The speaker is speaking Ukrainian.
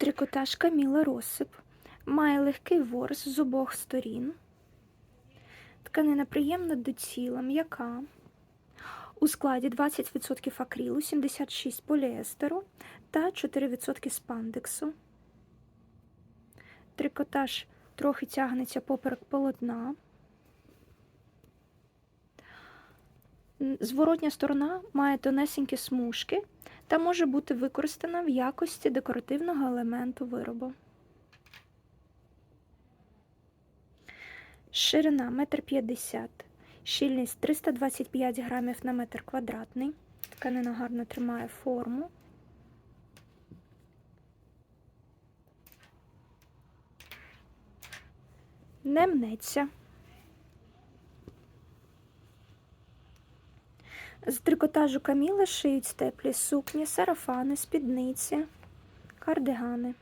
Трикотаж Каміла розсип. Має легкий ворс з обох сторін. Тканина приємна до тіла, м'яка. У складі 20% акрилу, 76% поліестеру та 4% спандексу. Трикотаж трохи тягнеться поперек полотна. Зворотня сторона має тонесенькі смужки та може бути використана в якості декоративного елементу виробу. Ширина 1,50 м, щільність 325 грамів на метр квадратний. Тканина гарно тримає форму. Не мнеться. З трикотажу каміла шиють теплі сукні, сарафани, спідниці, кардигани.